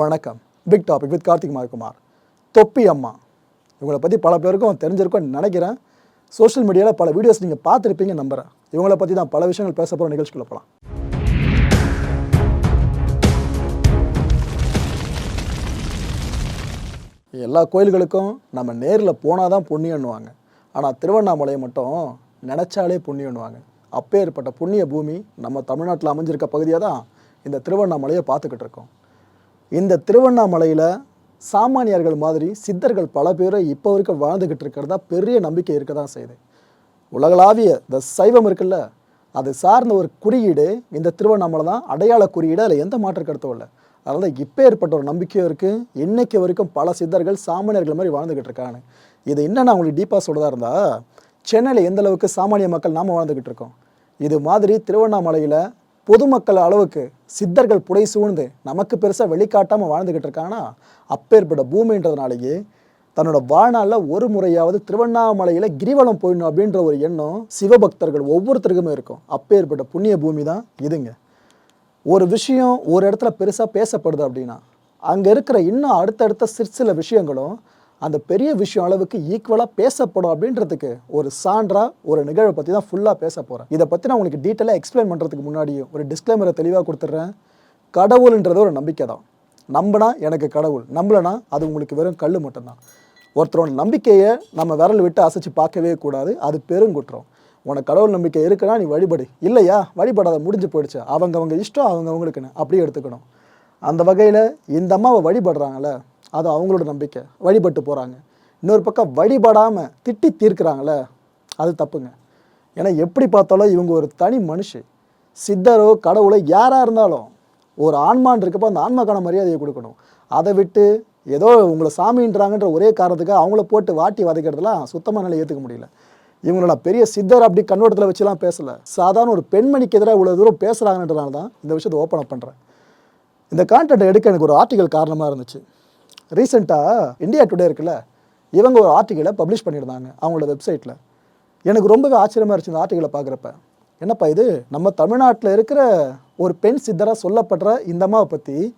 வணக்கம். Big topic with Karthik Markumar. Thoppi Amma. இவங்களை பற்றி பல பேருக்கும் தெரிஞ்சிருக்கும்னு நினைக்கிறேன். சோஷியல் மீடியாவில் பல வீடியோஸ் நீங்கள் பார்த்துருப்பீங்க நம்புகிறேன் இவங்கள பற்றி தான் பல விஷயங்கள் பேச போகிற நிகழ்ச்சிக்குள்ள போகலாம் எல்லா கோயில்களுக்கும் நம்ம நேரில் போனால் தான் புண்ணியன்னுவாங்க. ஆனால் திருவண்ணாமலையை மட்டும் நினச்சாலே புண்ணியன்னுவாங்க. அப்பேற்பட்ட புண்ணிய பூமி நம்ம தமிழ்நாட்டில் அமைஞ்சிருக்க பகுதியாக தான் இந்த திருவண்ணாமலையை பார்த்துக்கிட்டு இருக்கோம். இந்த திருவண்ணாமலையில் சாமானியர்கள் மாதிரி சித்தர்கள் பல பேரை இப்போ வரைக்கும் வாழ்ந்துக்கிட்டு இருக்கிறதா பெரிய நம்பிக்கை இருக்க தான் செய்யுது. உலகளாவிய இந்த சைவம் இருக்குல்ல அது சார்ந்த ஒரு குறியீடு இந்த திருவண்ணாமலை தான். அடையாள குறியீடு அதில் எந்த மாற்று கருத்தும் இல்லை. அதனால் இப்போ ஏற்பட்ட ஒரு நம்பிக்கையும் இருக்குது இன்னைக்கு வரைக்கும் பல சித்தர்கள் சாமானியர்கள் மாதிரி வாழ்ந்துக்கிட்டு இருக்காங்க. இது என்னென்ன நான் உங்களுக்கு டீப்பாக சொல்கிறதா இருந்தால் சென்னையில் எந்த அளவுக்கு சாமானிய மக்கள் நாம் வாழ்ந்துக்கிட்டு இருக்கோம்? இது மாதிரி திருவண்ணாமலையில் பொதுமக்கள் அளவுக்கு சித்தர்கள் புடை சூழ்ந்து நமக்கு பெருசாக வெளிக்காட்டாமல் வாழ்ந்துக்கிட்டு இருக்காங்கன்னா அப்பேற்பட்ட பூமின்றதுனாலேயே தன்னோட வாழ்நாளில் ஒரு முறையாவது திருவண்ணாமலையில் கிரிவலம் போயிடணும் அப்படின்ற ஒரு எண்ணம் சிவபக்தர்கள் ஒவ்வொருத்தருக்குமே இருக்கும். அப்பேற்பட்ட புண்ணிய பூமி தான் இதுங்க. ஒரு விஷயம் ஒரு இடத்துல பெருசாக பேசப்படுது அப்படின்னா அங்கே இருக்கிற இன்னும் அடுத்தடுத்த சிற்சில விஷயங்களும் அந்த பெரிய விஷயம் அளவுக்கு ஈக்குவலாக பேசப்படும் அப்படின்றதுக்கு ஒரு சான்றா ஒரு நிகழ்வை பற்றி தான் ஃபுல்லாக பேச போகிறேன் இதை பற்றி நான் உங்களுக்கு டீட்டெயிலாக எக்ஸ்பிளைன் பண்ணுறதுக்கு முன்னாடியும் ஒரு டிஸ்க்ளைமரை தெளிவாக கொடுத்துட்றேன். கடவுள்ன்றது ஒரு நம்பிக்கை தான். நம்பினா எனக்கு கடவுள். நம்பலனா அது உங்களுக்கு வெறும் கல் மட்டும்தான். ஒருத்தரோட நம்பிக்கையை நம்ம விரல் விட்டு அசைச்சு பார்க்கவே கூடாது. அது பெருங்குற்றம். உனக்கு கடவுள் நம்பிக்கை இருக்குன்னா நீ வழிபடு. இல்லையா? வழிபடாத முடிஞ்சு போயிடுச்சு. அவங்க அவங்க இஷ்டம் அவங்க அவங்களுக்குன்னு அப்படியே எடுத்துக்கணும். அந்த வகையில் இந்த அம்மாவை வழிபடுறாங்களே அது அவங்களோட நம்பிக்கை. வழிபட்டு போகிறாங்க இன்னொரு பக்கம் வழிபடாமல் திட்டி தீர்க்குறாங்களே அது தப்புங்க. ஏன்னா எப்படி பார்த்தாலும் இவங்க ஒரு தனி மனுஷி. சித்தரோ கடவுளோ யாராக இருந்தாலும் ஒரு ஆன்மான் இருக்கப்போ அந்த ஆன்மாக்கான மரியாதையை கொடுக்கணும். அதை விட்டு ஏதோ உங்களை சாமின்றாங்கன்ற ஒரே காரணத்துக்கு அவங்கள போட்டு வாட்டி வதைக்கிறதுலாம் சுத்தமாக நிலை ஏற்றுக்க முடியல. இவங்களோட பெரிய சித்தர் அப்படி கண்ணோட்டத்தில் வச்சுலாம் பேசலை. சாதாரண ஒரு பெண்மணிக்கு எதிராக இவ்வளோ தூரம் பேசுகிறாங்கன்றதுனால தான் இந்த விஷயத்தை ஓப்பன் அப் பண்ணுறேன் இந்த கான்டென்ட் எடுக்க எனக்கு ஒரு ஆர்டிக்கல் காரணமாக இருந்துச்சு. ரீசெண்டாக இந்தியா டுடே இருக்குல்ல இவங்க ஒரு ஆர்டிக்கலை பப்ளிஷ் பண்ணியிருந்தாங்க அவங்களோட வெப்சைட்டில் எனக்கு ரொம்பவே ஆச்சரியமாக இருந்துச்சு இந்த ஆர்டிக்கலை பார்க்குறப்ப. என்னப்பா இது? நம்ம தமிழ்நாட்டில் இருக்கிற ஒரு பெண் சித்தராக சொல்லப்படுற இந்த அம்மாவை பற்றி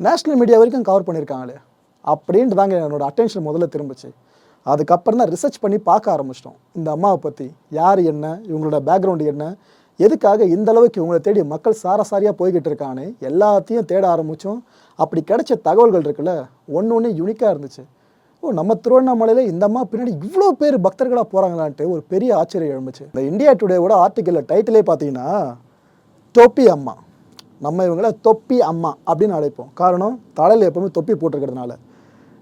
நேஷ்னல் மீடியா வரைக்கும் கவர் பண்ணியிருக்காங்களே அப்படின்ட்டு தாங்க என்னோட அட்டென்ஷன் முதல்ல திரும்பிச்சு. அதுக்கப்புறம் தான் ரிசர்ச் பண்ணி பார்க்க ஆரம்பிச்சிட்டோம். இந்த அம்மாவை பற்றி யார் என்ன இவங்களோட பேக்ரவுண்டு என்ன எதுக்காக இந்த அளவுக்கு இவங்களை தேடி மக்கள் சாரசாரியாக போய்கிட்டு இருக்கான்னு எல்லாத்தையும் தேட ஆரம்பித்தோம் அப்படி கிடைச்ச தகவல்கள் இருக்குல்ல ஒன்று ஒன்று யூனிக்காக இருந்துச்சு. ஓ நம்ம திருவண்ணாமலையில் இந்த அம்மா பின்னாடி இவ்வளோ பேர் பக்தர்களாக போகிறாங்களான்ட்டு ஒரு பெரிய ஆச்சரியம் எழுந்துச்சு. இந்த இந்தியா டுடேவோட ஆர்டிக்கலில் டைட்டிலே பார்த்தீங்கன்னா தொப்பி அம்மா. நம்ம இவங்கள தொப்பி அம்மா அப்படின்னு அழைப்போம். காரணம் தலையில் எப்பவுமே தொப்பி போட்டிருக்கிறதுனால.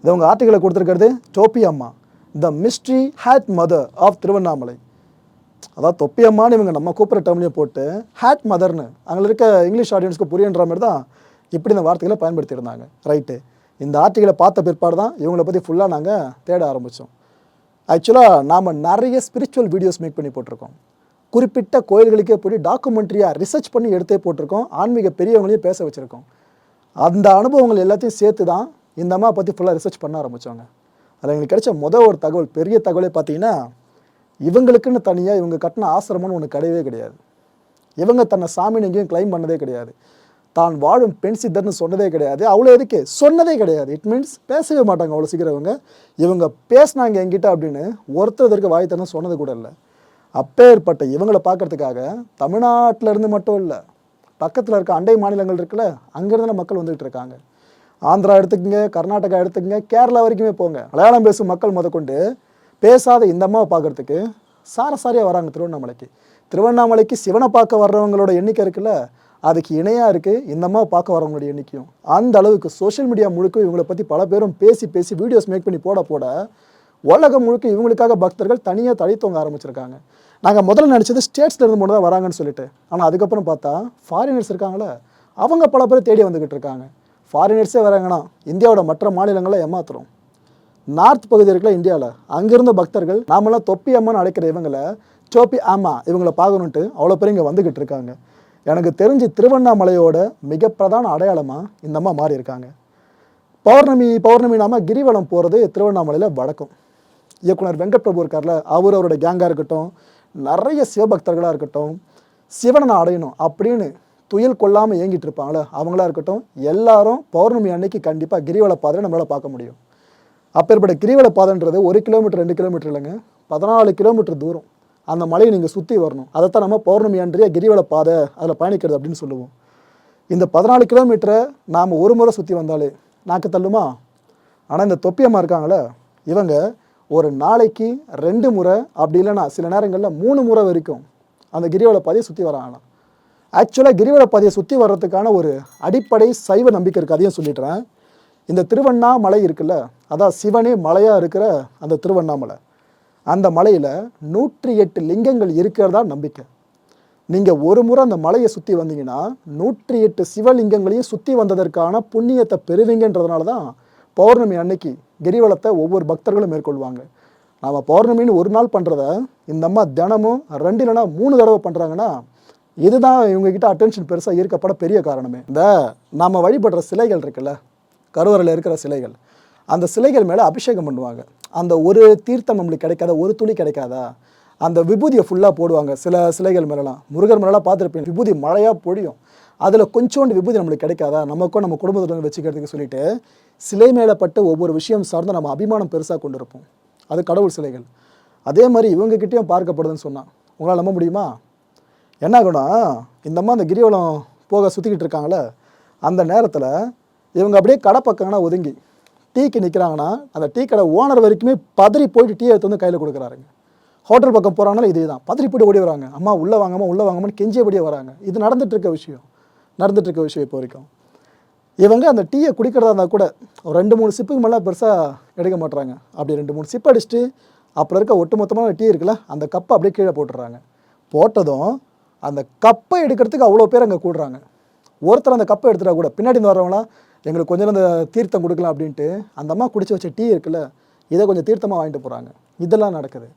இது அவங்க ஆர்டிக்கலை கொடுத்துருக்கிறது Toppi Amma the mystery hat mother of Tiruvannamalai. அதாவது தொப்பியம்மான்னு இவங்க நம்ம கூப்பிட்ற டேர்ம்லேயும் போட்டு ஹேட் மதர்னு அங்கே இருக்க இங்கிலீஷ் ஆடியன்ஸ்க்கு புரியன்ற மாதிரி தான் இப்படி இந்த வார்த்தைகளை பயன்படுத்தியிருந்தாங்க. ரைட்டு இந்த ஆர்டிகளை பார்த்த பிற்பாடு தான் இவங்களை பற்றி ஃபுல்லாக நாங்கள் தேட ஆரம்பித்தோம் ஆக்சுவலாக நாம் நிறைய ஸ்பிரிச்சுவல் வீடியோஸ் மேக் பண்ணி போட்டிருக்கோம். குறிப்பிட்ட கோயில்களுக்கே போய் டாக்குமெண்ட்ரியாக ரிசர்ச் பண்ணி எடுத்தே போட்டிருக்கோம். ஆன்மீக பெரியவங்களையும் பேச வச்சுருக்கோம். அந்த அனுபவங்கள் எல்லாத்தையும் சேர்த்து தான் இந்த அம்மா பற்றி ஃபுல்லாக ரிசர்ச் பண்ண ஆரம்பித்தோங்க அதில் எங்களுக்கு கிடைச்ச முதல் ஒரு தகவல் பெரிய தகவலே பார்த்தீங்கன்னா இவங்களுக்குன்னு தனியாக இவங்க கட்டின ஆசிரமம்னு ஒன்று கிடையவே கிடையாது. இவங்க தன்னை சாமின்னு எங்கேயும் கிளைம் பண்ணதே கிடையாது. தான் வாழும் பெண் சித்தர்னு சொன்னதே கிடையாது. அவ்வளோ எதுக்கு? சொன்னதே கிடையாது. இட் மீன்ஸ் பேசவே மாட்டாங்க அவ்வளோ சீக்கிரம் இவங்க இவங்க பேசினாங்க என்கிட்ட அப்படின்னு ஒருத்தர் இதற்கு வாய் திறந்து சொன்னது கூட இல்லை. அப்பேற்பட்ட இவங்களை பார்க்கறதுக்காக தமிழ்நாட்டில் இருந்து மட்டும் இல்லை பக்கத்தில் இருக்க அண்டை மாநிலங்கள் இருக்குல்ல அங்கேருந்து மக்கள் வந்துகிட்டு இருக்காங்க. ஆந்திரா எடுத்துக்கங்க கர்நாடகா எடுத்துக்கங்க கேரளா வரைக்குமே போங்க. மலையாளம் பேசும் மக்கள் முதற்கொண்டு பேசாத இந்த அம்மாவை பார்க்குறதுக்கு சாரசாரியாக வராங்க திருவண்ணாமலைக்கு. திருவண்ணாமலைக்கு சிவனை பார்க்க வர்றவங்களோட எண்ணிக்கை இருக்குல்ல? அதுக்கு இணையாக இருக்குது இந்த அம்மாவை பார்க்க வரவங்களோட எண்ணிக்கையும். அந்த அளவுக்கு சோஷியல் மீடியா முழுக்க இவங்களை பற்றி பல பேரும் பேசி பேசி வீடியோஸ் மேக் பண்ணி போட போட உலகம் முழுக்க இவங்களுக்காக பக்தர்கள் தனியாக தழி தோங்க ஆரம்பிச்சிருக்காங்க. நாங்கள் முதல்ல நினச்சது ஸ்டேட்ஸ்லேருந்து மட்டும் தான் வராங்கன்னு சொல்லிட்டு. ஆனால் அதுக்கப்புறம் பார்த்தா ஃபாரினர்ஸ் இருக்காங்களே அவங்க பல பேர் தேடி வந்துக்கிட்டு இருக்காங்க. ஃபாரினர்ஸே வராங்கன்னா இந்தியாவோட மற்ற மாநிலங்களை ஏமாத்துறோம். நார்த் பகுதி இருக்குல்ல இந்தியாவில் அங்கிருந்த பக்தர்கள் நாமெல்லாம் தொப்பி அம்மான்னு அழைக்கிற இவங்களை சோப்பி ஆமா இவங்களை பார்க்கணுன்ட்டு அவ்வளோ பேர் இங்கே வந்துக்கிட்டு இருக்காங்க. எனக்கு தெரிஞ்சு திருவண்ணாமலையோட மிக பிரதான அடையாளமாக இந்த அம்மா மாறி இருக்காங்க. பௌர்ணமி பௌர்ணமி நாம கிரிவலம் போகிறது திருவண்ணாமலையில் வழக்கம் இயக்குனர் வெங்கட் பிரபு இருக்கார்ல அவர் அவரோட கேங்காக இருக்கட்டும் நிறைய சிவபக்தர்களாக இருக்கட்டும் சிவனை நான் அடையணும் அப்படின்னு துயில் கொள்ளாமல் இயங்கிட்டு இருப்பாங்களே அவங்களா இருக்கட்டும் எல்லாரும் பௌர்ணமி அன்னைக்கு கண்டிப்பாக கிரிவல பாதையை நம்மளால் பார்க்க முடியும். அப்பேற்பட்ட கிரிவல பாதைன்றது ஒரு கிலோமீட்டர் ரெண்டு கிலோமீட்டர் இல்லைங்க. பதினாலு கிலோமீட்டர் தூரம். அந்த மலையை நீங்கள் சுற்றி வரணும். அதைத்தான் நம்ம பௌர்ணமி அன்றைய கிரிவல பாதை அதில் பயணிக்கிறது அப்படின்னு சொல்லுவோம். இந்த பதினாலு கிலோமீட்டரை நாம் ஒரு முறை சுற்றி வந்தாலே நாக்கு தள்ளுமா? ஆனால் இந்த தொப்பியம்மா இருக்காங்களே இவங்க ஒரு நாளைக்கு ரெண்டு முறை அப்படி இல்லைனா சில நேரங்களில் மூணு முறை வரைக்கும் அந்த கிரிவல பாதையை சுற்றி வராங்களாம். ஆக்சுவலாக கிரிவல பாதையை சுற்றி வர்றதுக்கான ஒரு அடிப்படை சைவ நம்பிக்கை இருக்குது அதையும் சொல்லிடுறேன். இந்த திருவண்ணாமலை இருக்குல்ல அதான் சிவனே மலையாக இருக்கிற அந்த திருவண்ணாமலை. அந்த மலையில் நூற்றி எட்டு லிங்கங்கள் இருக்கிறதா நம்பிக்கை. நீங்கள் ஒரு முறை அந்த மலையை சுற்றி வந்தீங்கன்னா நூற்றி எட்டு சிவலிங்கங்களையும் சுற்றி வந்ததற்கான புண்ணியத்தை பெறுவீங்கன்றதுனால தான் பௌர்ணமி அன்னைக்கு கிரிவலத்தை ஒவ்வொரு பக்தர்களும் மேற்கொள்வாங்க. நாம் பௌர்ணமின்னு ஒரு நாள் பண்ணுறத இந்த அம்மா தினமும் ரெண்டு இல்லைனா மூணு தடவை பண்ணுறாங்கன்னா இதுதான் இவங்ககிட்ட அட்டென்ஷன் பெருசாக ஈர்க்கப்பட பெரிய காரணமே. இந்த நாம் வழிபடுற சிலைகள் இருக்குல்ல கருவறையில் இருக்கிற சிலைகள். அந்த சிலைகள் மேலே அபிஷேகம் பண்ணுவாங்க. அந்த ஒரு தீர்த்தம் நம்மளுக்கு கிடைக்காத ஒரு துளி கிடைக்காதா? அந்த விபூதியை ஃபுல்லாக போடுவாங்க சில சிலைகள் மேலாம் முருகர் மேலாம் பார்த்துருப்பேன் விபூதி மழையாக பொழியும். அதில் கொஞ்சோண்டு விபூதி நம்மளுக்கு கிடைக்காதா? நமக்கும் நம்ம குடும்பத்துடன் வச்சுக்கிறதுக்கு சொல்லிட்டு சிலை மேலே பட்டு ஒவ்வொரு விஷயம் சார்ந்து நம்ம அபிமானம் பெருசாக கொண்டு இருப்போம் அது கடவுள் சிலைகள். அதே மாதிரி இவங்கக்கிட்டேயும் பார்க்கப்படுதுன்னு சொன்னான். உங்களால் நம்ப முடியுமா? என்ன ஆகும்னா இந்த அம்மா அந்த கிரிவலம் போக சுற்றிக்கிட்டு இருக்காங்களே அந்த நேரத்தில் இவங்க அப்படியே கடை பக்கங்கன்னா ஒதுங்கி டீக்கு நிற்கிறாங்கன்னா அந்த டீ கடை ஓனர் வரைக்குமே பதறி போயிட்டு டீ எடுத்து வந்து கையில் கொடுக்குறாருங்க. ஹோட்டல் பக்கம் போகிறாங்கன்னா இதே தான் பதறி போட்டு ஓடி வராங்க. அம்மா உள்ளே வாங்கம்மா உள்ளே வாங்கம்மான்னு கெஞ்சியபடியே வராங்க. இது நடந்துட்டு இருக்க விஷயம். நடந்துட்டு இருக்க விஷயம் இப்போ வரைக்கும். இவங்க அந்த டீயை குடிக்கிறதா இருந்தால் கூட ஒரு ரெண்டு மூணு சிப்புக்கு மேலே பெருசாக எடுக்க மாட்றாங்க. அப்படி ரெண்டு மூணு சிப் அடிச்சுட்டு அப்புறம் இருக்க ஒட்டுமொத்தமான டீ இருக்குல்ல அந்த கப்பை அப்படியே கீழே போட்டுடுறாங்க. போட்டதும் அந்த கப்பை எடுக்கிறதுக்கு அவ்வளோ பேர் அங்கே கூடுறாங்க. ஒருத்தர் அந்த கப்பை எடுத்துட்டா கூட பின்னாடி இருந்து வரவங்களாம் எங்களுக்கு கொஞ்சம் அந்த தீர்த்தம் கொடுக்கலாம் அப்படின்ட்டு அந்த அம்மா குடிச்சு வச்ச டீ இருக்குல்ல இதை கொஞ்சம் தீர்த்தமாக வாங்கிட்டு போகிறாங்க இதெல்லாம் நடக்குது.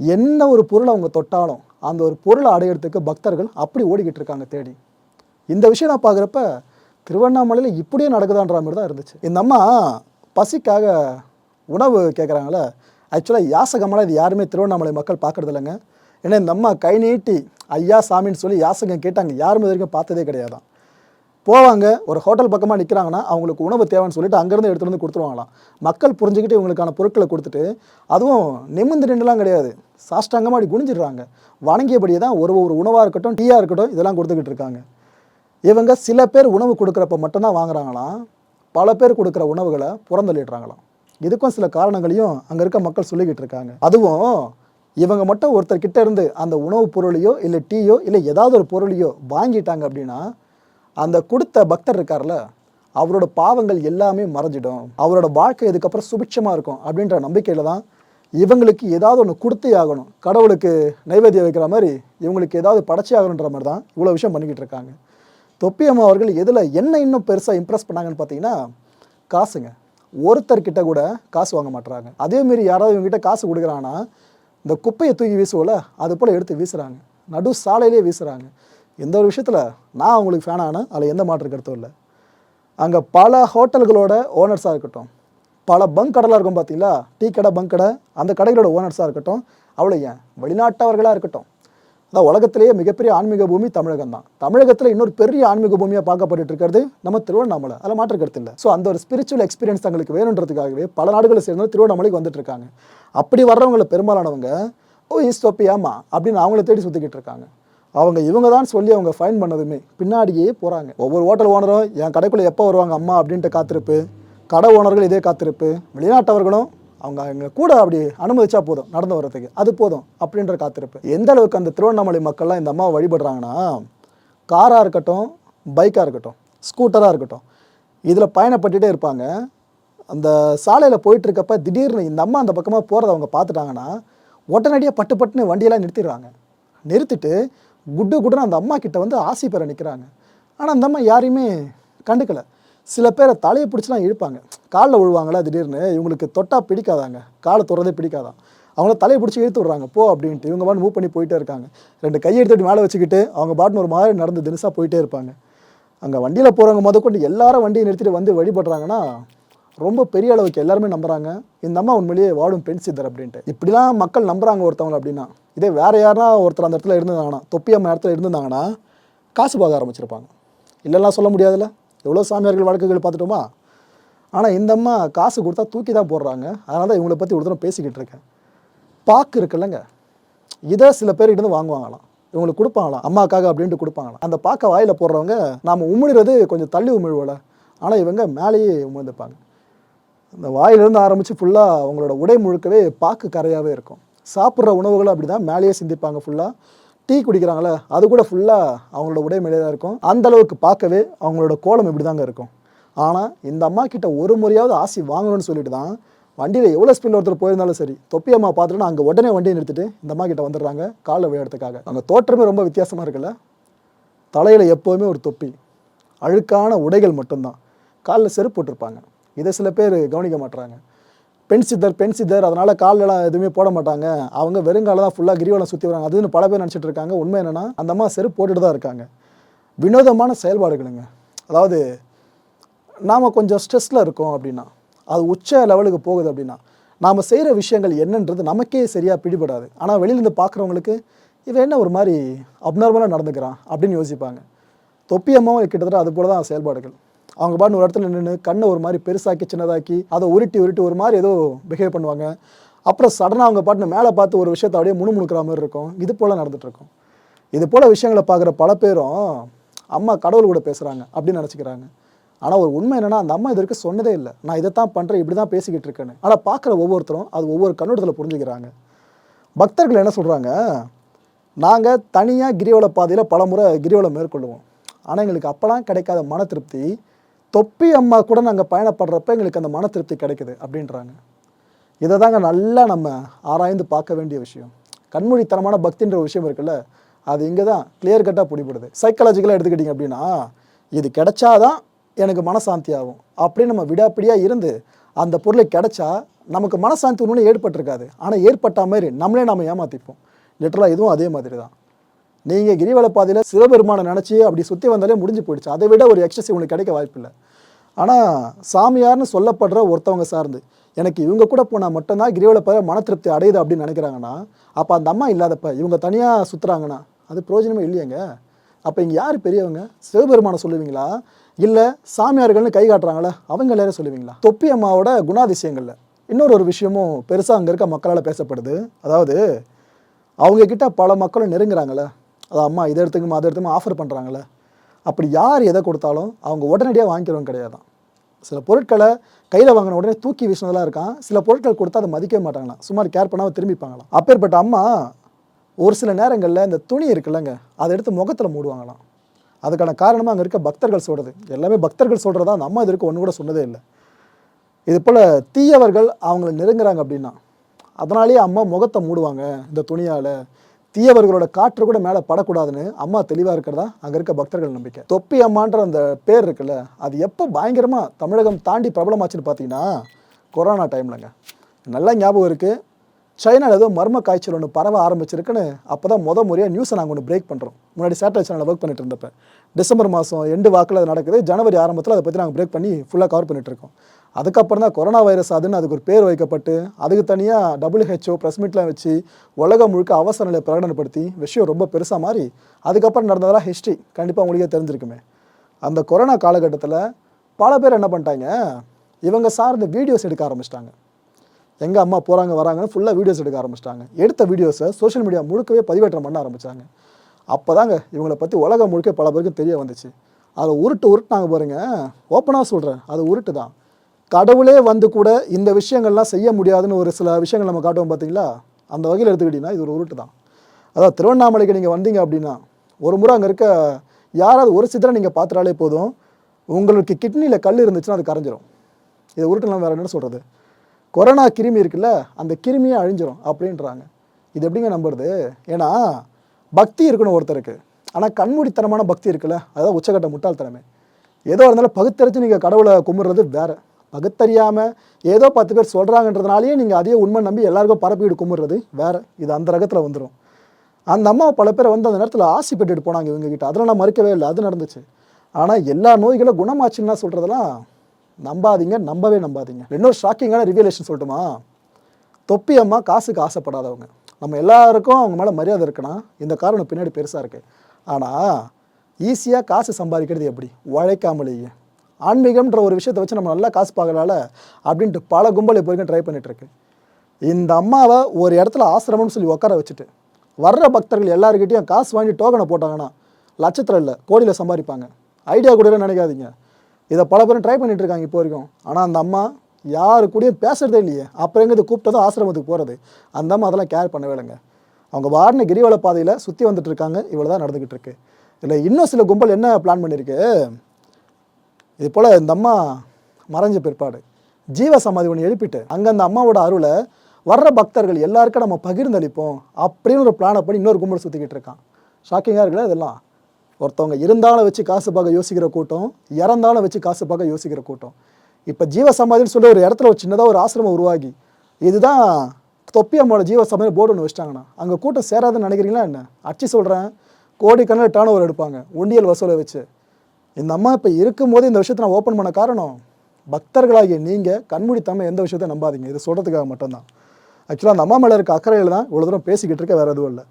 என்ன ஒரு பொருளை அவங்க தொட்டாலும் அந்த ஒரு பொருளை அடையிறதுக்கு பக்தர்கள் அப்படி ஓடிக்கிட்டு இருக்காங்க தேடி. இந்த விஷயம் நான் பார்க்குறப்ப திருவண்ணாமலையில் இப்படியே நடக்குதான்ற மாதிரி தான் இருந்துச்சு. இந்த அம்மா பசிக்காக உணவு கேட்குறாங்களே ஆக்சுவலாக யாசகமெல்லாம் இது யாருமே திருவண்ணாமலை மக்கள் பார்க்குறது இல்லைங்க. ஏன்னா இந்த அம்மா கை நீட்டி ஐயா சாமின்னு சொல்லி யாசகம் கேட்டாங்க. யாருமே இது வரைக்கும் பார்த்ததே கிடையாதான். போவாங்க ஒரு ஹோட்டல் பக்கமாக நிற்கிறாங்கன்னா அவங்களுக்கு உணவு தேவைன்னு சொல்லிட்டு அங்கேருந்து எடுத்துகிட்டு வந்து கொடுத்துருவாங்களாம். மக்கள் புரிஞ்சுக்கிட்டு இவங்களுக்கான பொருட்களை கொடுத்துட்டு அதுவும் நிமிந்து நின்றுலாம் கிடையாது. சாஷ்டாங்கமாக அப்படி குனிஞ்சிடுறாங்க. வணங்கியபடியே தான் ஒரு ஒரு உணவாக இருக்கட்டும் டீயாக இருக்கட்டும் இதெல்லாம் கொடுத்துக்கிட்டு இருக்காங்க. இவங்க சில பேர் உணவு கொடுக்குறப்ப மட்டும்தான் வாங்குறாங்களாம். பல பேர் கொடுக்குற உணவுகளை புறந்தள்ளிடுறாங்களாம். இதுக்கும் சில காரணங்களையும் அங்கே இருக்க மக்கள் சொல்லிக்கிட்டு இருக்காங்க. அதுவும் இவங்க மட்டும் ஒருத்தர் கிட்ட இருந்து அந்த உணவுப் பொருளையோ இல்லை டீயோ இல்லை ஏதாவது ஒரு பொருளையோ வாங்கிட்டாங்க அப்படின்னா அந்த கொடுத்த பக்தர் இருக்கார்ல அவரோட பாவங்கள் எல்லாமே மறைஞ்சிடும். அவரோட வாழ்க்கை இதுக்கப்புறம் சுபிட்சமாக இருக்கும் அப்படின்ற நம்பிக்கையில் தான் இவங்களுக்கு ஏதாவது ஒன்று கொடுத்தே ஆகணும். கடவுளுக்கு நைவேத்தியம் வைக்கிற மாதிரி இவங்களுக்கு ஏதாவது படைச்சே ஆகணுன்ற மாதிரி தான் இவ்வளோ விஷயம் பண்ணிக்கிட்டு இருக்காங்க. தொப்பியம்மா அவர்கள் எதில் என்ன இன்னும் பெருசாக இம்ப்ரெஸ் பண்ணாங்கன்னு பார்த்தீங்கன்னா காசுங்க. ஒருத்தர்கிட்ட கூட காசு வாங்க மாட்டுறாங்க அதேமாரி யாராவது இவங்ககிட்ட காசு கொடுக்குறாங்கன்னா இந்த குப்பையை தூக்கி வீசுவோல அது போல் எடுத்து வீசுகிறாங்க நடு சாலையிலே வீசுகிறாங்க எந்த ஒரு விஷயத்தில் நான் அவங்களுக்கு ஃபேன் ஆனேன் அதில் எந்த மாற்று கருத்தும் இல்லை. அங்கே பல ஹோட்டல்களோட ஓனர்ஸாக இருக்கட்டும் பல பங்க் கடைலாம் இருக்கும் பார்த்தீங்களா டீ கடை பங்க் கடை அந்த கடைகளோட ஓனர்ஸாக இருக்கட்டும் அவ்வளோ ஏன்? வெளிநாட்டவர்களாக இருக்கட்டும். அதான் உலகத்திலேயே மிகப்பெரிய ஆன்மீக பூமி தமிழகம் தான். தமிழகத்தில் இன்னொரு பெரிய ஆன்மீக பூமியாக பார்க்கப்பட்டு இருக்கிறது நம்ம திருவண்ணாமலை. அதில் மாற்று கருத்து இல்லை. ஸோ அந்த ஒரு ஸ்பிரிச்சுவல் எக்ஸ்பீரியன்ஸ் தங்களுக்கு வேணுன்றதுக்காகவே பல நாடுகளை சேர்ந்து திருவண்ணாமலைக்கு வந்துட்டு இருக்காங்க. அப்படி வர்றவங்கள பெரும்பாலானவங்க ஓ இஸ் தொப்பியாமா அப்படின்னு அவங்கள தேடி சுற்றிக்கிட்டு இருக்காங்க. அவங்க இவங்க தான் சொல்லி அவங்க ஃபைன் பண்ணதுமே. பின்னாடியே போகிறாங்க ஒவ்வொரு ஹோட்டல் ஓனரும் என் கடைக்குள்ளே எப்போ வருவாங்க அம்மா? அப்படின்ட்டு காத்திருப்பு. கடை ஓனர்கள் இதே காத்திருப்பு. வெளிநாட்டவர்களும் அவங்க எங்க கூட அப்படி அனுமதிச்சா போதும் நடந்து வர்றதுக்கு. அது போதும் அப்படின்ற காத்திருப்பு. எந்த அளவுக்கு அந்த திருவண்ணாமலை மக்கள்லாம் இந்த அம்மாவை வழிபடுறாங்கன்னா காராக இருக்கட்டும் பைக்காக இருக்கட்டும் ஸ்கூட்டராக இருக்கட்டும் இதில் பயணப்பட்டுகிட்டே இருப்பாங்க. அந்த சாலையில் போயிட்டு இருக்கப்ப திடீர்னு இந்த அம்மா அந்த பக்கமாக போகிறத அவங்க பார்த்துட்டாங்கன்னா உடனடியாக பட்டு பட்டுன்னு வண்டியெல்லாம் நிறுத்திடுறாங்க. நிறுத்திட்டு குட்டு குட்டுன்னு அந்த அம்மா கிட்ட வந்து ஆசி பெற நிற்கிறாங்க ஆனால் அந்த அம்மா யாரையுமே கண்டுக்கல. சில பேரை தலையை பிடிச்சிலாம் இழுப்பாங்க. காலில் விழுவாங்களா திடீர்னு? இவங்களுக்கு தொட்டா பிடிக்காதாங்க. காலை தொடுறதே பிடிக்காதான். அவங்கள தலையை பிடிச்சி இழுத்து விட்றாங்க. போ அப்படின்ட்டு இவங்க பாட்டு மூவ் பண்ணி போயிட்டே இருக்காங்க. ரெண்டு கையை எடுத்துட்டு மேலே வச்சுக்கிட்டு அவங்க பாட்டுன்னு ஒரு மாதிரி நடந்து தினசாக போயிட்டே இருப்பாங்க. அங்கே வண்டியில் போகிறவங்க முதற்கொண்டு எல்லாரும் வண்டியை நிறுத்திட்டு வந்து வழிபடுறாங்கன்னா ரொம்ப பெரிய அளவுக்கு எல்லாருமே நம்புறாங்க. இந்த அம்மா உண்மையிலேயே வாடும் பெண் சித்தர் அப்படின்ட்டு. இப்படிலாம் மக்கள் நம்புறாங்க ஒருத்தவங்க அப்படின்னா இதே வேற யாரா ஒருத்தர் அந்த இடத்துல இருந்திருந்தாங்கன்னா தொப்பி அம்மா இடத்துல இருந்திருந்தாங்கன்னா காசு பார்க்க ஆரம்பிச்சிருப்பாங்க. இல்லைலாம் சொல்ல முடியாதுல்ல. எவ்வளோ சாமியார்கள் வழக்குகள் பார்த்துட்டோமா? ஆனால் இந்த அம்மா காசு கொடுத்தா தூக்கி தான் போடுறாங்க. அதனால தான் இவங்களை பற்றி ஒரு தடவை பேசிக்கிட்டு இருக்கேன். பாக்கு இருக்குல்லங்க. இதை சில பேர் இருந்து வாங்குவாங்களாம். இவங்களுக்கு கொடுப்பாங்களாம். அம்மாக்காக அப்படின்ட்டு கொடுப்பாங்களாம். அந்த பாக்கை வாயில் போடுறவங்க நாம் உமிழ்றது கொஞ்சம் தள்ளி உமிழ்வோல ஆனால் இவங்க மேலேயே உமிழ்ந்துப்பாங்க. அந்த வாயிலிருந்து ஆரம்பித்து ஃபுல்லாக அவங்களோட உடை முழுக்கவே பாக்கு கரையாகவே இருக்கும். சாப்பிட்ற உணவுகளும் அப்படி தான் மேலேயே சிந்திப்பாங்க ஃபுல்லாக டீ குடிக்கிறாங்களே அது கூட ஃபுல்லாக அவங்களோட உடை மேலே தான் இருக்கும். அந்த அளவுக்கு பார்க்கவே அவங்களோட கோலம் இப்படி தாங்க இருக்கும். ஆனால் இந்த அம்மா கிட்ட ஒரு முறையாவது ஆசி வாங்கணும்னு சொல்லிட்டு தான் வண்டியில் எவ்வளோ ஸ்பீடில் ஒருத்தர் போயிருந்தாலும் சரி தொப்பி அம்மா பார்த்துட்டு அங்கே உடனே வண்டியை நிறுத்திட்டு இந்த அம்மா கிட்ட வந்துடுறாங்க காலில் விளையாடுறதுக்காக அங்கே தோற்றமே ரொம்ப வித்தியாசமாக இருக்குல்ல? தலையில் எப்போவுமே ஒரு தொப்பி. அழுக்கான உடைகள் மட்டும்தான். காலில் செருப்பு போட்டிருப்பாங்க. இதை சில பேர் கவனிக்க மாட்டுறாங்க பெண் சித்தர் பெண் சித்தர் அதனால் காலெல்லாம் எதுவுமே போட மாட்டாங்க. அவங்க வெறுங்கால தான் ஃபுல்லாக கிரிவலம் சுற்றி வராங்க. அதுன்னு பல பேர் நினச்சிட்டு இருக்காங்க. உண்மை என்னென்னா அந்த அம்மா செருப்பு போட்டுட்டு தான் இருக்காங்க. வினோதமான செயல்பாடுகளுங்க. அதாவது நாம் கொஞ்சம் ஸ்ட்ரெஸ்ஸில் இருக்கோம் அப்படின்னா அது உச்ச லெவலுக்கு போகுது அப்படின்னா நாம் செய்கிற விஷயங்கள் என்னன்றது நமக்கே சரியாக பிடிபடாது. ஆனால் வெளியிலேருந்து பார்க்குறவங்களுக்கு இவன் என்ன ஒரு மாதிரி அப்நார்மலாக நடந்துக்கிறான் அப்படின்னு யோசிப்பாங்க. தொப்பி அம்மாவும் கிட்டத்தட்ட அது போல தான் செயல்பாடுகள். அவங்க பாட்டு ஒரு இடத்துல நின்று கண்ணை ஒரு மாதிரி பெருசாக்கி சின்னதாக்கி அதை உருட்டி உருட்டி ஒரு மாதிரி ஏதோ பிஹேவ் பண்ணுவாங்க. அப்புறம் சடனாக அவங்க பாட்டு மேலே பார்த்து ஒரு விஷயத்தை அப்படியே முணுமுணுக்கிற மாதிரி இருக்கும். இது போல் நடந்துகிட்ருக்கும் இது போல் விஷயங்களை பார்க்குற பல பேரும் அம்மா கடவுள் கூட பேசுகிறாங்க அப்படின்னு நினச்சிக்கிறாங்க. ஆனால் ஒரு உண்மை என்னென்னா அந்த அம்மா இது வரைக்கும் சொன்னதே இல்லை. நான் இதை தான் பண்ணுறேன் இப்படி தான் பேசிக்கிட்டு இருக்கேன்னு. ஆனால் பார்க்குற ஒவ்வொருத்தரும் அது ஒவ்வொரு கண்ணோட்டத்தில் புரிஞ்சுக்கிறாங்க. பக்தர்கள் என்ன சொல்கிறாங்க நாங்கள் தனியாக கிரிவல பாதையில் பல முறை கிரிவலம் மேற்கொள்ளுவோம். ஆனால் எங்களுக்கு அப்போலாம் கிடைக்காத மன திருப்தி தொப்பி அம்மா கூட நாங்கள் பயணப்படுறப்ப எங்களுக்கு அந்த மன திருப்தி கிடைக்குது அப்படின்றாங்க. இதை தாங்க நல்லா நம்ம ஆராய்ந்து பார்க்க வேண்டிய விஷயம். கண்மொழித்தனமான பக்தின்ற விஷயம் இருக்குல்ல அது இங்கே தான் கிளியர் கட்டாக பிடிபடுது. சைக்காலஜிக்கலாக எடுத்துக்கிட்டிங்க அப்படின்னா இது கிடைச்சாதான் எனக்கு மனசாந்தி ஆகும். அப்படின்னு நம்ம விடாப்பிடியாக இருந்து அந்த பொருளை கிடைச்சா நமக்கு மனசாந்தி ஒன்று ஏற்பட்டிருக்காது. ஆனால் ஏற்பட்ட மாதிரி நம்மளே நம்ம ஏமாற்றிப்போம் லிட்டரலாக இதுவும் அதே மாதிரி தான் நீங்கள் கிரிவல பாதையில் சிவபெருமானை நினச்சி அப்படி சுற்றி வந்தாலே முடிஞ்சு போயிடுச்சு. அதை விட ஒரு எக்ஸஸ் உங்களுக்கு கிடைக்க வாய்ப்பில்லை. ஆனால் சாமியார்னு சொல்லப்படுற ஒருத்தவங்க சார்ந்து எனக்கு இவங்க கூட போனால் மட்டும்தான் கிரிவல பாதை மன திருப்தி அடையுது அப்படின்னு நினைக்கிறாங்கன்னா அப்போ அந்த அம்மா இல்லாதப்ப இவங்க தனியாக சுற்றுறாங்கன்னா அது பிரயோஜனமே இல்லையேங்க. அப்போ இங்கே யார் பெரியவங்க? சிவபெருமானை சொல்லுவீங்களா? இல்லை சாமியார்கள்னு கை காட்டுறாங்களே? அவங்க எல்லாரும் சொல்லுவீங்களா? தொப்பி அம்மாவோட குணாதிசயங்களில். இன்னொரு ஒரு விஷயமும் பெருசாக அங்கே இருக்க மக்களால் பேசப்படுது. அதாவது அவங்க கிட்ட பல மக்களும் நெருங்குறாங்களே அது அம்மா இதை எடுத்துக்குமா அதை எடுத்துமா ஆஃபர் பண்ணுறாங்களே அப்படி யார் எதை கொடுத்தாலும் அவங்க உடனடியாக வாங்கிக்கிறவங்க கிடையாதான். சில பொருட்களை கையில் வாங்கின உடனே தூக்கி வீசினதெல்லாம் இருக்கான். சில பொருட்கள் கொடுத்தா அதை மதிக்கவே மாட்டாங்களாம். சுமார் கேர் பண்ணாமல் திரும்பிப்பாங்களாம். அப்பேற்பட்ட அம்மா ஒரு சில நேரங்களில் இந்த துணி இருக்குல்லங்க அதை எடுத்து முகத்தில் மூடுவாங்களாம். அதுக்கான காரணமாக அங்கே இருக்க பக்தர்கள் சொல்கிறது எல்லாமே பக்தர்கள் சொல்கிறதா அந்த அம்மா இது வரைக்கும் ஒன்று கூட சொன்னதே இல்லை. இது போல் தீயவர்கள் அவங்கள நெருங்குறாங்க அப்படின்னா அதனாலேயே அம்மா முகத்தை மூடுவாங்க இந்த துணியால். தீயவர்களோட காற்று கூட மேலே படக்கூடாதுன்னு அம்மா தெளிவாக இருக்கிறதா? அங்கே இருக்க பக்தர்கள் நம்பிக்கை. தொப்பி அம்மான்ற அந்த பேர் இருக்குல்ல அது எப்போ பயங்கரமாக தமிழகம் தாண்டி பிரபலமாச்சுன்னு பார்த்தீங்கன்னா கொரோனா டைம்லங்க நல்லா ஞாபகம் இருக்குது சைனாவில் ஏதோ மர்ம காய்ச்சல் ஒன்று பரவ ஆரம்பிச்சிருக்குன்னு அப்போ தான் முத முறையாக நியூஸை நாங்கள் ஒன்று பிரேக் பண்ணுறோம் முன்னாடி சேட்டலைட் சேனலில் ஒர்க் பண்ணிட்டு இருந்தப்ப. டிசம்பர் மாதம் எண்டு வாக்கில் அது நடக்குது. ஜனவரி ஆரம்பத்தில் அதை பற்றி நாங்கள் பிரேக் பண்ணி ஃபுல்லாக கவர் பண்ணிட்டு இருக்கோம். அதுக்கப்புறம் தான் கொரோனா வைரஸ் அதுன்னு அதுக்கு ஒரு பேர் வைக்கப்பட்டு அதுக்கு தனியாக டபிள்யூஹெச்ஓ ப்ரெஸ் மீட்லாம் வச்சு உலகம் முழுக்க அவசர நிலையை பிரகடனப்படுத்தி விஷயம் ரொம்ப பெருசாக மாறி அதுக்கப்புறம் நடந்ததெல்லாம் ஹிஸ்ட்ரி கண்டிப்பாக உங்களுக்கே தெரிஞ்சிருக்குமே. அந்த கொரோனா காலகட்டத்தில் பல பேர் என்ன பண்ணிட்டாங்க? இவங்க சார்ந்த வீடியோஸ் எடுக்க ஆரம்பிச்சிட்டாங்க. எங்கள் அம்மா போகிறாங்க வராங்கன்னு ஃபுல்லாக வீடியோஸ் எடுக்க ஆரம்பிச்சிட்டாங்க. எடுத்த வீடியோஸை சோஷியல் மீடியா முழுக்கவே பதிவேற்றம் பண்ண ஆரம்பித்தாங்க அப்போ தாங்க இவங்களை பற்றி உலகம் முழுக்க பல பேருக்கு தெரிய வந்துச்சு. அதை உருட்டு உருட்டுனாங்க பாருங்கள் ஓப்பனாக சொல்கிறேன் அது உருட்டு தான். கடவுளே வந்து கூட இந்த விஷயங்கள்லாம் செய்ய முடியாதுன்னு ஒரு சில விஷயங்கள் நம்ம காட்டுவோம் பார்த்தீங்களா? அந்த வகையில் எடுத்துக்கிட்டிங்கன்னா இது ஒரு உருட்டு தான். அதாவது திருவண்ணாமலைக்கு நீங்கள் வந்தீங்க அப்படின்னா ஒரு முறை அங்கே இருக்க யாராவது ஒரு சித்திரை நீங்கள் பார்த்துட்டாலே போதும் உங்களுக்கு கிட்னியில் கல் இருந்துச்சுன்னா அது கரைஞ்சிரும். இது உருட்டுலாம் வேறு என்ன சொல்கிறது கொரோனா கிருமி இருக்குல்ல அந்த கிருமியே அழிஞ்சிரும் அப்படின்றாங்க. இது எப்படிங்க நம்புறது? ஏன்னா பக்தி இருக்கணும் ஒருத்தருக்கு. ஆனால் கண்மூடித்தனமான பக்தி இருக்குல்ல அதுதான் உச்சக்கட்ட முட்டாள்தனமே. ஏதோ இருந்தாலும் பகுத்தறிச்சு நீங்கள் கடவுளை கும்பிட்றது வேறு. பகுத்தறியாமல் ஏதோ பத்து பேர் சொல்கிறாங்கன்றதுனாலேயே நீங்கள் அதே உண்மை நம்பி எல்லாருக்கும் பரப்பிட்டு கும்பிட்றது வேறு இது அந்த ரகத்தில் வந்துடும் அந்த அம்மா பல பேரை வந்து அந்த நேரத்தில் ஆசி பெற்றுட்டு போனாங்க இவங்ககிட்ட அதெல்லாம் நான் மறுக்கவே இல்லை. அது நடந்துச்சு. ஆனால் எல்லா நோய்களும் குணமாச்சுன்னா சொல்கிறதெல்லாம் நம்பாதீங்க நம்பவே நம்பாதீங்க. இன்னொரு ஷாக்கிங்கான ரிவியலேஷன் சொல்லட்டுமா? தொப்பி அம்மா காசுக்கு ஆசைப்படாதவங்க. நம்ம எல்லாருக்கும் அவங்க மேலே மரியாதை இருக்குன்னா இந்த காரணம் பின்னாடி பெருசாக இருக்குது ஆனால் ஈஸியாக காசு சம்பாதிக்கிறது எப்படி? உழைக்காமலேயே. ஆன்மீகம்ன்ற ஒரு விஷயத்தை வச்சு நம்ம நல்லா காசு பார்க்கலால அப்படின்ட்டு பல கும்பல் இப்போ வரைக்கும் ட்ரை பண்ணிட்டு இருக்கு இந்த அம்மாவை ஒரு இடத்துல ஆசிரமம்னு சொல்லி உட்கார வச்சுட்டு வர்ற பக்தர்கள் எல்லாருக்கிட்டையும் காசு வாங்கி டோக்கனை போட்டாங்கன்னா லட்சத்தில் இல்லை கோடியில் சம்பாதிப்பாங்க. ஐடியா கூட நினைக்காதீங்க. இதை பல பேரும் ட்ரை பண்ணிட்டு இருக்காங்க இப்போ வரைக்கும். ஆனால் அந்த அம்மா யாரு கூடயும் பேசுறதே இல்லையே. அப்புறம் எங்கே கூப்பிட்டதும் ஆசிரமத்துக்கு போகிறது அந்த அம்மா அதெல்லாம் கேர் பண்ணவே இல்லைங்க. அவங்க வாடின கிரிவல பாதையில் சுற்றி வந்துட்டு இருக்காங்க. இவ்வளோ தான் நடந்துக்கிட்டு இருக்கு. இல்லை இன்னும் சில கும்பல் என்ன பிளான் பண்ணியிருக்கு இது போல் இந்த அம்மா மறைஞ்ச பிற்பாடு. ஜீவ சமாதி ஒன்று எழுப்பிட்டு அங்கே அந்த அம்மாவோட அருளை வர்ற பக்தர்கள் எல்லாருக்கும் நம்ம பகிர்ந்தளிப்போம் அப்படின்னு ஒரு பிளானை பண்ணி இன்னொரு கும்பல் சுற்றிக்கிட்டு இருக்கான். ஷாக்கிங்காக இருக்குல்ல இதெல்லாம்? ஒருத்தவங்க இருந்தாலும் வச்சு காசு பார்க்க யோசிக்கிற கூட்டம் இறந்தாலும் வச்சு காசு பார்க்க யோசிக்கிற கூட்டம். இப்போ ஜீவ சமாதின்னு சொல்லி ஒரு இடத்துல ஒரு சின்னதாக ஒரு ஆசிரமம் உருவாகி இதுதான் தொப்பி அம்மோட ஜீவ சமாதி போர்டு ஒன்று வச்சிட்டாங்கண்ணா. அங்கே கூட்டம் சேராதுன்னு நினைக்கிறீங்களா என்ன? அச்சு சொல்கிறேன் கோடிக்கணக்கில் டேர்ன் ஓவர் எடுப்பாங்க உண்டியல் வசூலை வச்சு. இந்த அம்மா இப்போ இருக்கும்போது இந்த விஷயத்தை நான் ஓப்பன் பண்ண காரணம் பக்தர்களாகிய நீங்கள் கண்மூடித்தன்மை எந்த விஷயத்தையும் நம்பாதீங்க. இது சொல்கிறதுக்காக மட்டும்தான். ஆக்சுவலாக அந்த அம்மா மேலே இருக்க அக்கறையில் தான் இவ்வளோ தூரம் பேசிக்கிட்டு இருக்க வேறு எதுவும் இல்லை.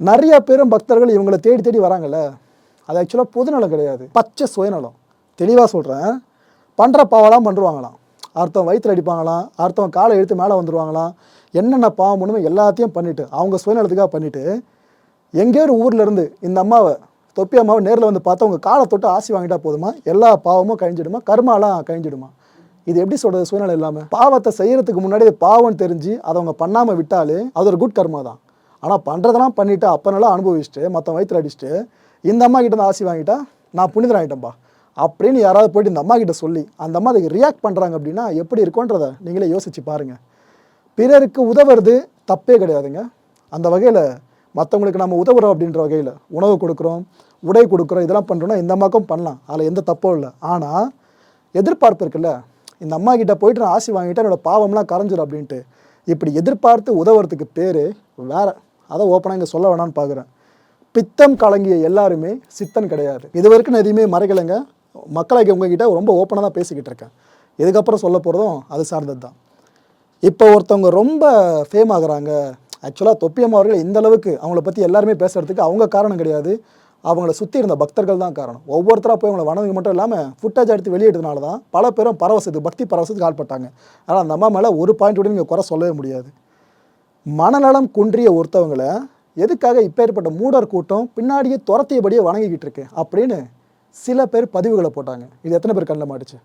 நிறைய பேரும் பக்தர்கள் இவங்களை தேடி தேடி வராங்கல்ல. அது ஆக்சுவலாக பொதுநலம் கிடையாது. பச்சை சுயநலம். தெளிவாக சொல்கிறேன் பண்ணுற பாவலாம் பண்ணுருவாங்களாம் அர்த்தம் வயிற்றில் அடிப்பாங்களாம். அர்த்தம் காலை எழுத்து மேலே வந்துருவாங்களாம். என்னென்ன பாவம் பண்ணுமோ எல்லாத்தையும் பண்ணிவிட்டு அவங்க சுயநலத்துக்காக பண்ணிவிட்டு எங்கேயோ ஒரு ஊர்லேருந்து இந்த அம்மாவை தொப்பி அம்மாவை நேரில் வந்து பார்த்தா உங்கள் காலை தொட்டு ஆசி வாங்கிட்டா போதுமா? எல்லா பாவமும் கழிஞ்சிடுமா? கர்மாலாம் கழிஞ்சிடுமா? இது எப்படி சொல்கிறது சூழ்நிலை இல்லாமல் பாவத்தை செய்யறதுக்கு முன்னாடி பாவம் தெரிஞ்சு அதை அவங்க பண்ணாமல் விட்டாலே அது ஒரு குட் கர்மா தான். ஆனால் பண்ணுறதெல்லாம் பண்ணிவிட்டு அப்போ நல்லா அனுபவிச்சுட்டு மற்ற வயிற்றுல அடிச்சுட்டு இந்த அம்மா கிட்ட ஆசி வாங்கிட்டா நான் புனிதர் ஆகிட்டேன்ப்பா அப்படின்னு யாராவது போயிட்டு இந்த அம்மா கிட்ட சொல்லி அந்த அம்மா அதுக்கு ரியாக்ட் பண்ணுறாங்க அப்படின்னா எப்படி இருக்கும்ன்றதை நீங்களே யோசிச்சு பாருங்கள் பிறருக்கு உதவுறது தப்பே கிடையாதுங்க. அந்த வகையில் மற்றவங்களுக்கு நம்ம உதவுறோம் அப்படின்ற வகையில் உணவு கொடுக்குறோம் உடை கொடுக்குறோம் இதெல்லாம் பண்ணுறோன்னா இந்த அம்மாக்கும் பண்ணலாம். அதில் எந்த தப்பும் இல்லை. ஆனால் எதிர்பார்ப்பு இருக்குல்ல. இந்த அம்மா கிட்ட போயிட்டு நான் ஆசி வாங்கிட்டா என்னோட பாவம்லாம் கரைஞ்சிடும் அப்படின்ட்டு. இப்படி எதிர்பார்த்து உதவுறதுக்கு பேர் வேற. அதை ஓப்பனாக இங்கே சொல்ல வேணான்னு பார்க்குறேன் பித்தம் கலங்கிய எல்லாருமே சித்தன் கிடையாது. இது வரைக்கும் நான் எதையுமே மறைக்கலைங்க. மக்களாகி உங்ககிட்ட ரொம்ப ஓப்பனாக தான் பேசிக்கிட்டு இருக்கேன். இதுக்கப்புறம் சொல்ல போகிறதும் அது சார்ந்தது தான் இப்போ ஒருத்தவங்க ரொம்ப ஃபேம் ஆகுறாங்க. ஆக்சுவலாக தொப்பியம் அவர்கள் இந்த அளவுக்கு அவங்கள பற்றி எல்லாருமே பேசுறதுக்கு அவங்க காரணம் கிடையாது. அவங்கள சுற்றி இருந்த பக்தர்கள் தான் காரணம். ஒவ்வொருத்தராக போய் அவங்கள வணங்கி மட்டும் இல்லாமல் ஃபுட்டேஜ் எடுத்து வெளியிட்டதுனால தான் பல பேரும் பரவசத்துக்கு பக்தி பரவசத்துக்கு ஆள்பட்டாங்க ஆனால் அந்த அம்மா மேலே ஒரு பாயிண்ட் கூட நீங்கள் குறை சொல்லவே முடியாது. மனநலம் குன்றிய ஒருத்தவங்களை எதுக்காக இப்பேற்பட்ட மூடர் கூட்டம் பின்னாடியே துரத்தியபடியே வணங்கிக்கிட்டு இருக்கு அப்படின்னு சில பேர் பதிவுகளை போட்டாங்க. இது எத்தனை பேர் கண்ணில் மாட்டுச்சு?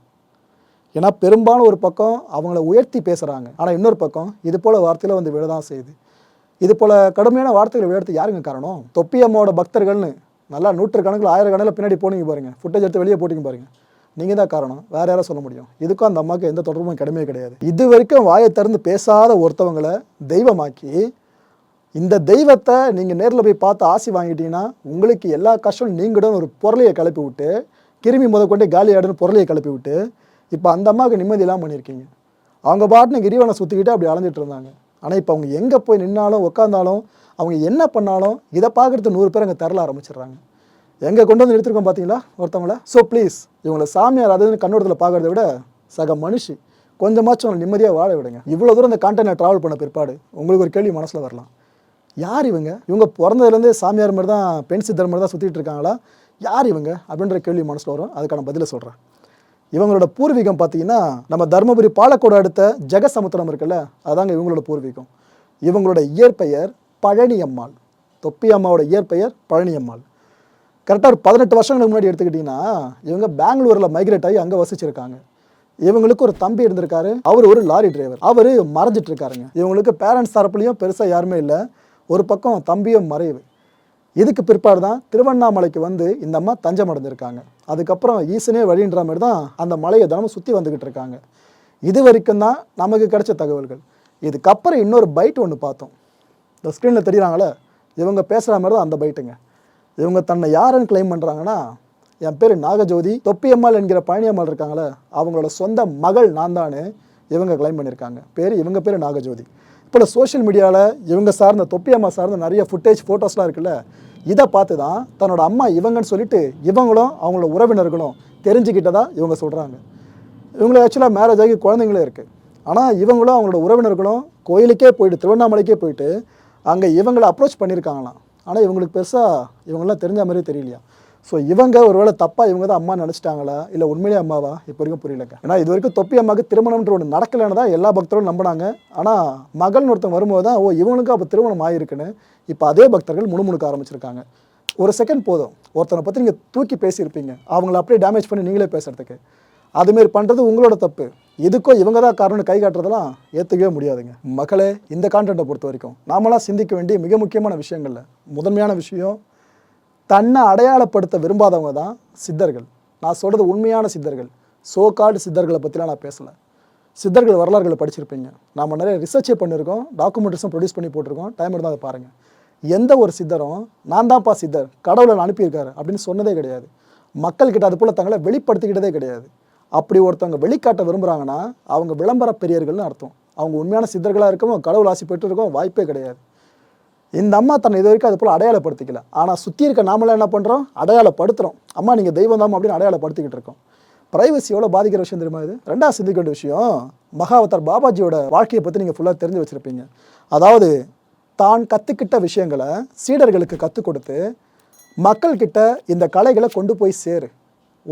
ஏன்னா பெரும்பாலும் ஒரு பக்கம் அவங்கள உயர்த்தி பேசுகிறாங்க ஆனால் இன்னொரு பக்கம் இது போல் வார்த்தையில் வந்து விழதான் செய்யுது. இது போல் கடுமையான வார்த்தைகளை விழறது யாருங்க காரணம்? தொப்பி பக்தர்கள்னு நல்லா நூற்றுக்கணக்கில் ஆயிரக்கணக்கில் பின்னாடி போனீங்க பாருங்க. ஃபுட்டேஜ் எடுத்து வெளியே போட்டிங்க பாருங்க. நீங்கள் தான் காரணம். வேற யாரும் சொல்ல முடியும்? இதுக்கும் அந்த அம்மாவுக்கு எந்த தொடர்பும் கிடையவே கிடையாது. இது வரைக்கும் வாயை திறந்து பேசாத ஒருத்தவங்களை தெய்வமாக்கி இந்த தெய்வத்தை நீங்கள் நேரில் போய் பார்த்து ஆசி வாங்கிட்டீங்கன்னா உங்களுக்கு எல்லா கஷ்டமும் நீங்களும் ஒரு பொருளையை கிளப்பி விட்டு கிருமி முத கொண்டு காலி ஆடுன்னு பொருளையை கிளப்பி விட்டு இப்போ அந்த அம்மாவுக்கு நிம்மதி இல்லாமல் பண்ணியிருக்கீங்க. அவங்க பாட்டுன்னு கிரிவனை சுற்றிக்கிட்டு அப்படி அலைஞ்சிட்டு இருந்தாங்க. ஆனால் இப்போ அவங்க எங்கே போய் நின்னாலும் உட்காந்தாலும் அவங்க என்ன பண்ணாலும் இதை பார்க்குறது நூறு பேர் அங்கே தரல ஆரம்பிச்சிடுறாங்க. எங்கே கொண்டு வந்து எடுத்துருக்கோம் பார்த்தீங்களா ஒருத்தவங்கள? ஸோ ப்ளீஸ் இவங்களை சாமியார் அதுன்னு கண்ணோட்டத்தில் பார்க்குறத விட சக மனுஷி கொஞ்சமாச்சும் அவங்களை நிம்மதியாக வாழ விடுங்க. இவ்வளோ தூரம் இந்த கான்டென்ட் ட்ராவல் பண்ண பிற்பாடு உங்களுக்கு ஒரு கேள்வி மனசில் வரலாம். யார் இவங்க? இவங்க பிறந்ததுலேருந்தே சாமியார் மாதிரி தான் பெண் சித்தர் மாதிரி தான் சுற்றிட்டு இருக்காங்களா? யார் இவங்க? அப்படின்ற கேள்வி மனசில் வரும். அதுக்கான பதிலை சொல்கிறேன் இவங்களோட பூர்வீகம் பார்த்தீங்கன்னா நம்ம தருமபுரி பாலக்கோடு அடுத்த ஜெகசமுத்திரம் இருக்குல்ல அதாங்க இவங்களோட பூர்வீகம். இவங்களோட இயற்பெயர் பழனியம்மாள். தொப்பி அம்மாவோட இயற்பெயர் பழனியம்மாள். கரெக்டாக ஒரு பதினெட்டு வருஷங்களுக்கு முன்னாடி எடுத்துக்கிட்டிங்கன்னா இவங்க பெங்களூரில் மைக்ரேட் ஆகி அங்கே வசிச்சிருக்காங்க. இவங்களுக்கு ஒரு தம்பி இருந்திருக்காரு. அவர் ஒரு லாரி டிரைவர் அவர் மறைஞ்சிட்டு இருக்காருங்க. இவங்களுக்கு பேரண்ட்ஸ் தரப்புலையும் பெருசாக யாருமே இல்லை. ஒரு பக்கம் தம்பியும் மறைவு. இதுக்கு பிற்பாடு தான் திருவண்ணாமலைக்கு வந்து இந்த அம்மா தஞ்சம் அடைஞ்சிருக்காங்க. அதுக்கப்புறம் ஈசனே வழின்ற மாதிரி தான் அந்த மலையை தினமும் சுற்றி வந்துக்கிட்டு இருக்காங்க. இது வரைக்கும் தான் நமக்கு கிடைச்ச தகவல்கள். இதுக்கப்புறம் இன்னொரு பைட் ஒன்று பார்த்தோம். இந்த ஸ்க்ரீனில் தெரியுறாங்களே இவங்க பேசுகிற மாதிரி தான் அந்த பைட்டுங்க இவங்க தன்னை யாருன்னு கிளைம் பண்ணுறாங்கன்னா என் பேர் நாகஜோதி தொப்பியம்மாள் என்கிற பழனியம்மாள் இருக்காங்களே அவங்களோட சொந்த மகள் நான் தான் இவங்க கிளைம் பண்ணியிருக்காங்க பேர் இவங்க பேர் நாகஜோதி. இப்போ சோஷியல் மீடியாவில் இவங்க சார்ந்த தொப்பியம்மா சார்ந்த நிறைய ஃபுட்டேஜ் ஃபோட்டோஸ்லாம் இருக்குல்ல இதை பார்த்து தான் தன்னோட அம்மா இவங்கன்னு சொல்லிட்டு இவங்களும் அவங்களோட உறவினர்களும் தெரிஞ்சுக்கிட்டதா இவங்க சொல்கிறாங்க இவங்கள ஆக்சுவலாக மேரேஜ் ஆகி குழந்தைங்களே இருக்குது ஆனால் இவங்களும் அவங்களோட உறவினர்களும் கோயிலுக்கே போயிட்டு திருவண்ணாமலைக்கே போயிட்டு அங்கே இவங்களை அப்ரோச் பண்ணியிருக்காங்களாம். ஆனால் இவங்களுக்கு பெருசாக இவங்களாம் தெரிஞ்ச மாதிரியே தெரியலையா? ஸோ இவங்க ஒருவேளை தப்பாக இவங்க தான் அம்மா நினச்சிட்டாங்களா? இல்லை உண்மையிலே அம்மாவா? இப்போ வரைக்கும் புரியலங்க. ஏன்னா இது வரைக்கும் தொப்பி அம்மாவுக்கு திருமணம்ன்ற ஒன்று நடக்கலைன்னு தான் எல்லா பக்தர்களும் நம்பினாங்க. ஆனால் மகள்னு ஒருத்தன் வரும்போது தான் ஓ இவனுக்கு அப்போ திருமணம் ஆகிருக்குன்னு இப்போ அதே பக்தர்கள் முணுமுணுக்க ஆரம்பிச்சிருக்காங்க. ஒரு செகண்ட் போதும். ஒருத்தனை பற்றி நீங்கள் தூக்கி பேசியிருப்பீங்க. அவங்கள அப்படியே டேமேஜ் பண்ணி நீங்களே பேசுறதுக்கு. அதுமாரி பண்ணுறது உங்களோட தப்பு. இதுக்கும் இவங்க தான் காரணம்னு கை காட்டுறதெல்லாம் ஏற்றுக்கவே முடியாதுங்க. மகளே இந்த கான்டென்ட்டை பொறுத்த வரைக்கும் நாமளாக சிந்திக்க வேண்டிய மிக முக்கியமான விஷயங்கள்ல முதன்மையான விஷயம் தன்னை அடையாளப்படுத்த விரும்பாதவங்க தான் சித்தர்கள். நான் சொல்கிறது உண்மையான சித்தர்கள். சோகாடு சித்தர்களை பற்றிலாம் நான் பேசலை. சித்தர்கள் வரலாறுகளை படிச்சிருப்பீங்க. நம்ம நிறைய ரிசர்ச்சே பண்ணியிருக்கோம் டாக்குமெண்ட்ஸும் ப்ரொடியூஸ் பண்ணி போட்டிருக்கோம். டைம் இருந்தால் அதை பாருங்கள் எந்த ஒரு சித்தரும் நான் தான்ப்பா சித்தர் கடவுளை நான் அனுப்பியிருக்காரு அப்படின்னு சொன்னதே கிடையாது. மக்கள்கிட்ட அது போல் தங்களை வெளிப்படுத்திக்கிட்டதே கிடையாது. அப்படி ஒருத்தவங்க வெளிக்காட்ட விரும்புகிறாங்கன்னா அவங்க விளம்பர பெரியர்கள்னு அர்த்தம். அவங்க உண்மையான சித்தர்களாக இருக்கவும் கடவுள் ஆசி பெற்று இருக்கவும் வாய்ப்பே கிடையாது. இந்த அம்மா தன்னை இது வரைக்கும் அது போல் அடையாளப்படுத்திக்கல. ஆனால் சுற்றி இருக்க நாமளாம் என்ன பண்ணுறோம் அடையாளப்படுத்துகிறோம் அம்மா நீங்கள் தெய்வம் தான் அப்படின்னு அடையாளப்படுத்திக்கிட்டு இருக்கோம். ப்ரைவசி எவ்வளோ பாதிக்கிற விஷயம் தெரியுமா இது? ரெண்டாவது சிந்திக்க வேண்டிய விஷயம் மகாவதார் பாபாஜியோட வாழ்க்கையை பற்றி நீங்கள் ஃபுல்லாக தெரிஞ்சு வச்சுருப்பீங்க. அதாவது தான் கற்றுக்கிட்ட விஷயங்களை சீடர்களுக்கு கற்றுக் கொடுத்து மக்கள்கிட்ட இந்த கலைகளை கொண்டு போய் சேரு.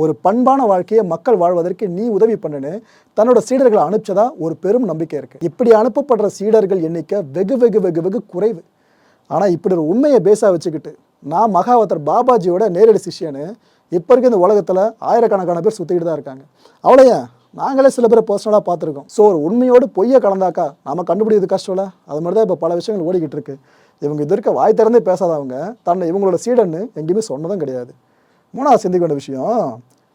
ஒரு பண்பான வாழ்க்கையை மக்கள் வாழ்வதற்கு நீ உதவி பண்ணுன்னு தன்னோட சீடர்களை அனுப்பிச்சதா ஒரு பெரும் நம்பிக்கை இருக்குது இப்படி அனுப்பப்படுற சீடர்கள் எண்ணிக்கை வெகு வெகு வெகு வெகு குறைவு. ஆனால் இப்படி ஒரு உண்மையை பேஸாக வச்சுக்கிட்டு நான் மகாவத்தர் பாபாஜியோட நேரடி சிஷ்யன்னு இப்போ இருக்க இந்த உலகத்தில் ஆயிரக்கணக்கான பேர் சுற்றிக்கிட்டு தான் இருக்காங்க. அவ்வளோ ஏன்? நாங்களே சில பேரை பர்சனலாக பார்த்துருக்கோம். ஸோ ஒரு உண்மையோடு பொய்யை கலந்தாக்கா நம்ம கண்டுபிடிக்கிறது கஷ்டம் இல்லை அது மாதிரி தான் இப்போ பல விஷயங்கள் ஓடிக்கிட்டு இருக்கு. இவங்க இது இருக்க வாய் திறந்தே பேசாதவங்க தன்னை இவங்களோட சீடன்னு எங்கேயுமே சொன்னதும் கிடையாது. மூணாவது சிந்திக்க வேண்டிய விஷயம்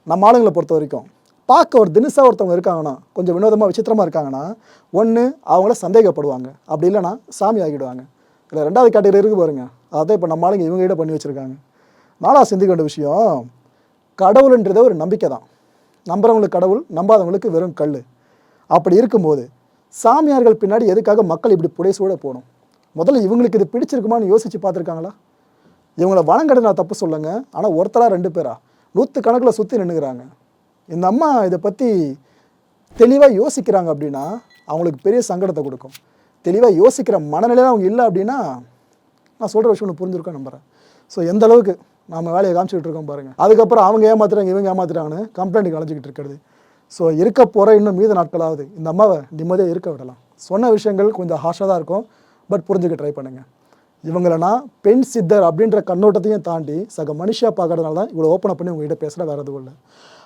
நம்ம ஆளுங்களை பொறுத்த வரைக்கும் பார்க்க ஒரு தினசாக ஒருத்தவங்க இருக்காங்கன்னா கொஞ்சம் வினோதமாக விசித்திரமாக இருக்காங்கன்னா ஒன்று அவங்கள சந்தேகப்படுவாங்க. அப்படி இல்லைன்னா சாமி ஆகிடுவாங்க. இல்லை ரெண்டாவது கேட்டகரி இருக்கு பாருங்க. அதான் இப்போ நம்ம ஆளுங்க இவங்க கிட்ட பண்ணி வச்சுருக்காங்க. நானாக சிந்திக்க வேண்டிய விஷயம் கடவுள்ன்றது ஒரு நம்பிக்கை தான். நம்புறவங்களுக்கு கடவுள் நம்பாதவங்களுக்கு வெறும் கல் அப்படி இருக்கும்போது சாமியார்கள் பின்னாடி எதுக்காக மக்கள் இப்படி புடைசூட போகணும்? முதல்ல இவங்களுக்கு இது பிடிச்சிருக்குமான்னு யோசித்து பார்த்துருக்காங்களா? இவங்கள வணங்கட நான் தப்பு சொல்லுங்க. ஆனால் ஒருத்தராக ரெண்டு பேரா? நூற்று கணக்கில் சுற்றி நின்றுக்கிறாங்க இந்த அம்மா இதை பற்றி தெளிவாக யோசிக்கிறாங்க அப்படின்னா அவங்களுக்கு பெரிய சங்கடத்தை கொடுக்கும். தெளிவாக யோசிக்கிற மனநிலையில் அவங்க இல்லை அப்படின்னா நான் சொல்கிற விஷயம் ஒன்று புரிஞ்சிருக்கேன் நம்புகிறேன் ஸோ எந்த அளவுக்கு நம்ம வேலையை காமிச்சிக்கிட்டு இருக்கோம் பாருங்கள் அதுக்கப்புறம் அவங்க ஏமாத்துறாங்க இவங்க ஏமாத்துறாங்கன்னு கம்ப்ளைண்ட் கலைஞ்சிக்கிட்டு இருக்கிறது. ஸோ இருக்க போகிற இன்னும் மீத நாட்களாவது இந்த அம்மாவை நிம்மதியாக இருக்க விடலாம். சொன்ன விஷயங்கள் கொஞ்சம் ஹாஷாக தான் இருக்கும் பட் புரிஞ்சுக்க ட்ரை பண்ணுங்கள் இவங்களை நான் பெண் சித்தர் அப்படின்ற கண்ணோட்டத்தையும் தாண்டி சக மனுஷியாக பார்க்கறதுனால தான் இவ்வளோ ஓப்பன் பண்ணி உங்ககிட்ட பேசுகிற வேறு எதுவும் இல்லை.